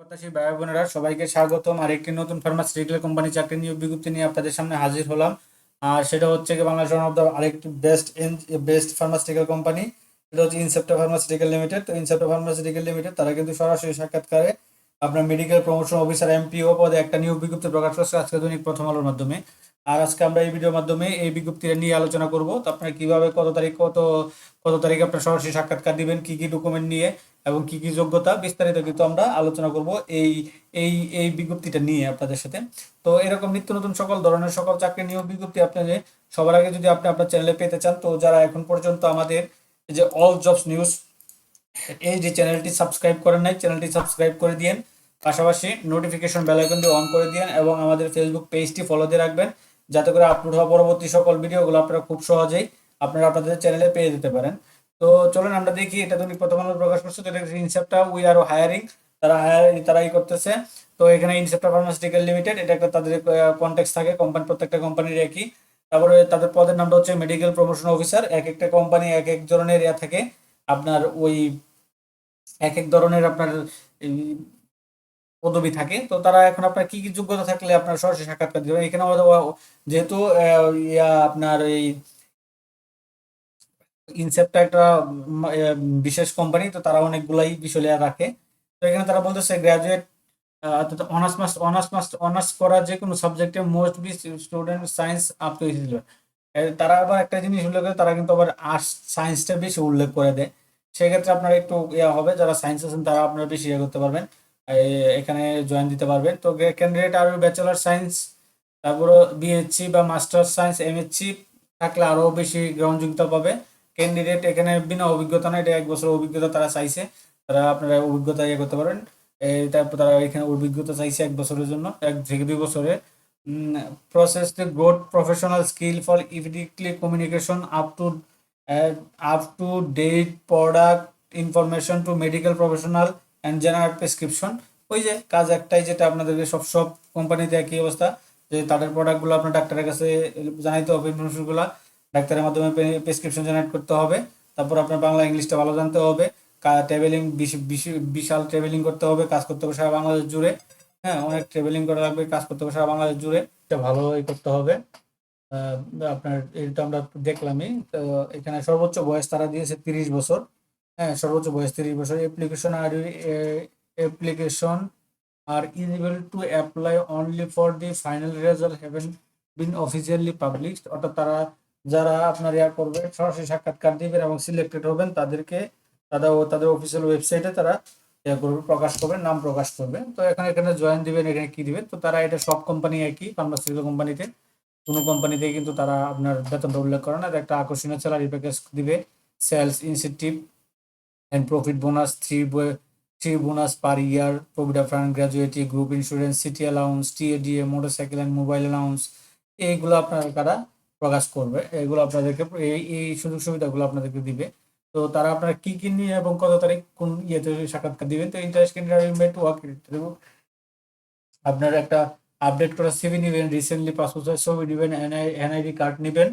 প্রত্যাশী ভাই বোনেরা, সবাইকে স্বাগতম। আর একটি নতুন ফার্মাসিউটিক্যাল কোম্পানি চাকরি নিয়োগ বিজ্ঞপ্তি নিয়ে আপনাদের সামনে হাজির হলাম। আর সেটা হচ্ছে কি বাংলাদেশ ওয়ান অফ দ্য আরেকটি বেস্ট বেস্ট ফার্মাসিউটিক্যাল কোম্পানি এটা হচ্ছে ইনসেপ্টা ফার্মাসিউটিক্যাল লিমিটেড তো ইনসেপ্টা ফার্মাসিউটিক্যাল লিমিটেড তারা কিন্তু সরাসরি সাক্ষাৎকারে আপনার মেডিকেল প্রমোশন অফিসার এমপিও পদে একটা নিয়োগ বিজ্ঞপ্তি প্রকাশ করছে আজকে দৈনিক প্রথম আলোর মাধ্যমে। আর আজকে আমরা এই ভিডিওর মাধ্যমে এই বিজ্ঞপ্তিটা নিয়ে আলোচনা করব। তো আপনারা কীভাবে, কত তারিখ, কত কত তারিখে আপনার সরাসরি সাক্ষাৎকার দিবেন, কি কি ডকুমেন্ট নিয়ে, এবং কি কি যোগ্যতা, বিস্তারিত কিন্তু আমরা আলোচনা করব এই এই এই বিজ্ঞপ্তিটা নিয়ে আপনাদের সাথে। তো এরকম নিত্য নতুন সকল ধরনের সকল চাকরি নিয়োগ বিজ্ঞপ্তি আপনাদের সবার আগে যদি আপনি আপনার চ্যানেলে পেতে চান, তো যারা এখন পর্যন্ত আমাদের যে অল জবস নিউজ এই যে চ্যানেলটি সাবস্ক্রাইব করেন নাই চ্যানেলটি সাবস্ক্রাইব করে দিয়েন। পাশাপাশি নোটিফিকেশন বেল আইকনটি অন করে দিয়েন এবং আমাদের ফেসবুক পেজটি ফলো দিয়ে রাখবেন। যাতে করে আপলোড হওয়া পরবর্তী সকল ভিডিওগুলো আপনারা খুব সহজেই আপনারা আপনাদের চ্যানেলে পেয়ে যেতে পারেন। তো চলুন আমরা দেখি, এটা তুমি প্রথম আলো প্রকাশ করছে, তো এটা ইনসেপ্টটা উই আর হায়ারিং তারা হায়ার তারাই করতেছে। তো এখানে ইনসেপ্টা ফার্মাসিউটিক্যাল লিমিটেড এটা একটা তাদের কন্টেক্স থাকে কোম্পানি প্রত্যেকটা কোম্পানির একই। তারপরে তাদের পদের নামটা হচ্ছে মেডিকেল প্রমোশন অফিসার এক একটা কোম্পানি এক এক ধরনের ইয়া থাকে। আপনার ওই এক এক ধরনের আপনার পদবি থাকে। তো তারা এখন আপনার কি কি যোগ্যতা থাকলে আপনার সরাসরি সাক্ষাৎকার দিবেন এখানে যেহেতু আপনার এই ইনসেপ্টটা একটা বিশেষ কোম্পানি তো তারা অনেকগুলাই বিষয় রাখে। তো এখানে তারা বলতেছে গ্রাজুয়েট অর্থাৎ honours must honours must honours করা যে কোনো সাবজেক্টে most B student science up to তারা আবার একটা জিনিস উল্লেখ করে, তারা কিন্তু আবার আর্টস সায়েন্সটা বেশি উল্লেখ করে দেয়। সেক্ষেত্রে আপনার একটু ইয়া হবে, যারা সায়েন্স আছেন তারা আপনারা বেশি ইয়ে করতে পারবেন। এখানে জয়েন দিতে পারবেন তো ক্যান্ডিডেট আর ব্যাচেলার সায়েন্স তারপরে বিএসসি বা মাস্টার সায়েন্স এমএসসি থাকলে আরও বেশি গ্রহণযোগ্যতা পাবে। ক্যান্ডিডেট এখানে বিনা অভিজ্ঞতা না এটা এক বছর অভিজ্ঞতা তারা চাইছে। তারা আপনারা অভিজ্ঞতা ইয়ে করতে পারেন। তারপর তারা এখানে অভিজ্ঞতা চাইছে এক বছরের জন্য, এক থেকে দুই বছরের process to growth professional skill for effectively communication up to up to date product information to medical professional and general prescription ওই যে কাজ একটাই যেটা আপনাদেরকে সব সব কোম্পানিতে একই অবস্থা, যে তাদের প্রোডাক্টগুলো আপনার ডাক্তারের কাছে জানাইতে হবে ইনফরমেশনগুলো ডাক্তারের মাধ্যমে প্রেসক্রিপশন জেনারেট করতে হবে। তারপর আপনার বাংলা ইংলিশটা ভালো জানতে হবে। ট্রাভেলিং বিশাল ট্রাভেলিং করতে হবে, কাজ করতে হবে সারা বাংলাদেশ জুড়ে। হ্যাঁ অনেক ট্রাভেলিং করা লাগবে, কাজ করতে হবে সারা বাংলাদেশ জুড়ে। এটা ভালোই করতে হবে। আপনার এটা আমরা দেখলামই। তো এখানে সর্বোচ্চ বয়স তারা দিয়েছে তিরিশ বছর। হ্যাঁ সর্বোচ্চ বয়স তিরিশ বছর। Application are application are eligible to apply only for the final result haven't been officially published অর্থাৎ তারা, যারা আপনার ইয়া করবে, সরাসরি সাক্ষাৎকার দিবেন এবং সিলেক্টেড হবেন, তাদেরকে তারা তাদের অফিসিয়াল ওয়েবসাইটে তারা ইয়া করবে, প্রকাশ করবে, নাম প্রকাশ করবে। তো এখানে এখানে জয়েন দিবেন, এখানে কি দিবেন? তো তারা এটা সব কোম্পানি একই ফার্মাসিউটিক্যাল কোম্পানিতে কোনো কোম্পানিতে কিন্তু তারা আপনার বেতনটা উল্লেখ করে না। একটা আকর্ষণীয় স্যালারি প্যাকেজ দিবে। Sales incentive and profit bonus three three bonus per year provident fund gratuity group insurance city allowance TADA motorcycle and mobile allowance এইগুলো আপনার তারা প্রকাশ করবে? এগুলো আপনাদেরকে, এই সুযোগ সুবিধাগুলো আপনাদেরকে দিবে। তো তারা আপনারা কি কি নিয়ে এবং কত তারিখ কোন ইয়েতে সাক্ষাৎকার দিবে তো ইন্টারেস্ট ইনভাইট ওয়ার্ক আপনার একটা আপডেট করা সিভি নেবেন রিসেন্টলি পাসপোর্ট সাইজ ছবি নেবেন এনআইডি কার্ড নেবেন,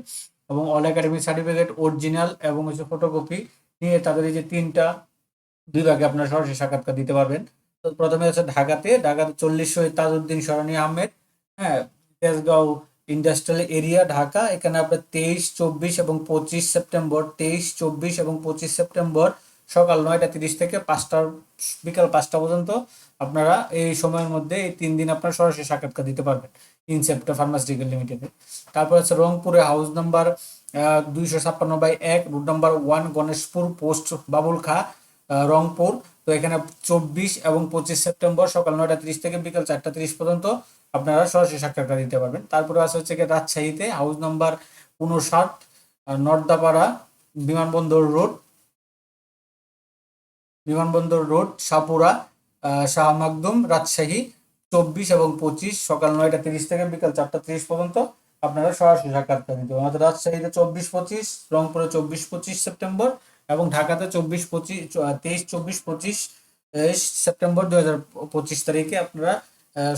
এবং অল একাডেমিক সার্টিফিকেট অরিজিনাল এবং হচ্ছে ফটোকপি নিয়ে তাদের এই যে তিনটা বিভাগে আপনারা সরাসরি সাক্ষাৎকার দিতে পারবেন। তো প্রথমে আছে ঢাকাতে ঢাকাতে চল্লিশ শহীদ তাজউদ্দিন সরানি আহমেদ হ্যাঁ তেজগাঁও ইন্ডাস্ট্রিয়াল এরিয়া, ঢাকা। এখানে আপনার তেইশ, চব্বিশ এবং পঁচিশ সেপ্টেম্বর, তেইশ, চব্বিশ এবং পঁচিশ সেপ্টেম্বর সকাল নয়টা তিরিশ থেকে পাঁচটা, বিকাল পাঁচটা পর্যন্ত আপনারা এই সময়ের মধ্যে এই তিন দিন আপনারা সরাসরি সাক্ষাৎকার দিতে পারবেন ইনসেপ্টা ফার্মাসিউটিক্যাল লিমিটেডে। তারপর আছে রংপুরে হাউস নাম্বার দুইশো ছাপ্পান্ন বাই এক route number one Ganeshpur post Babul Kha Rangpur. তো এখানে চব্বিশ এবং পঁচিশ সেপ্টেম্বর সকাল নয়টা তিরিশ থেকে বিকাল চারটা তিরিশ পর্যন্ত আপনারা সরাসরি সাক্ষাৎকার দিতে পারবেন। তারপরে আছে হচ্ছে রাজশাহীতে হাউস নাম্বার উনষাট নর্দাপাড়া, বিমানবন্দর রোড বিমানবন্দর রোড, সাপুরা শাহ মাকদুম, রাজশাহী, চব্বিশ এবং পঁচিশ সকাল নয়টা তিরিশ থেকে বিকাল চারটা তিরিশ পর্যন্ত। আপনারা সরাসরি সাক্ষাৎকার দিতে পারবেন। অর্থাৎ রাজশাহীতে চব্বিশ পঁচিশ, রংপুরে চব্বিশ পঁচিশ সেপ্টেম্বর এবং ঢাকাতে চব্বিশ পঁচিশ তেইশ, চব্বিশ পঁচিশ সেপ্টেম্বর দুই হাজার পঁচিশ তারিখে আপনারা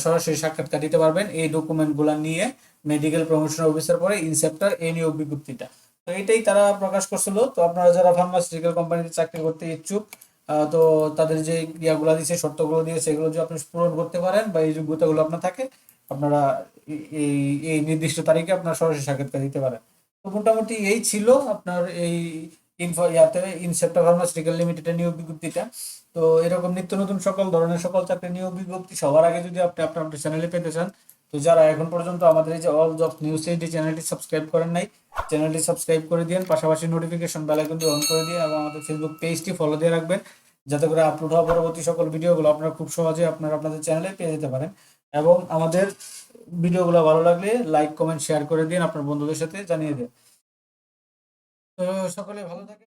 সরাসরি সাক্ষাৎকার দিতে পারবেন। এই ডকুমেন্টগুলো নিয়ে মেডিকেল প্রমোশন অফিসার পরে ইনসেপ্টার এ নিয়োগ বিজ্ঞপ্তিটা। তো এটাই তারা প্রকাশ করছিল। তো আপনারা যারা ফার্মাসিউটিক্যাল কোম্পানিতে চাকরি করতে ইচ্ছুক তো তাদের যে ইয়াগুলো দিয়েছে শর্তগুলো দিয়েছে সেগুলো যদি আপনি পূরণ করতে পারেন বা এই যোগ্যতাগুলো আপনার থাকে, আপনারা এই, এই- নির্দিষ্ট তারিখে আপনার সরাসরি সাক্ষাৎকার দিতে পারেন। তো মোটামুটি এই ছিল আপনার এই ইনফো ইয়াতে ইনসেপ্টা ফার্মাসিউটিক্যাল লিমিটেডের নিয়োগ বিজ্ঞপ্তিটা। তো এরকম নিত্য নতুন সকল ধরনের সকল চাকরি নিয়োগ বিজ্ঞপ্তি সবার আগে যদি আপনি আপনার চ্যানেলে পেতে চান, তো যারা এখন পর্যন্ত আমাদের এই যে অল জব নিউজ এইটি চ্যানেলটি সাবস্ক্রাইব করেন নাই চ্যানেলটি সাবস্ক্রাইব করে দিন পাশাপাশি নোটিফিকেশন বেল আইকনটি অন করে দিন এবং আমাদের ফেসবুক পেজটি ফলো দিয়ে রাখবেন, যাতে করে আপলোড হওয়া পরবর্তী সকল ভিডিওগুলো আপনারা খুব সহজে আপনারা আপনাদের চ্যানেলে পেয়ে যেতে পারেন। এবং আমাদের ভিডিওগুলো ভালো লাগলে লাইক কমেন্ট শেয়ার করে দিন, আপনার বন্ধুদের সাথে জানিয়ে দিন। তো সকলে ভালো থাকে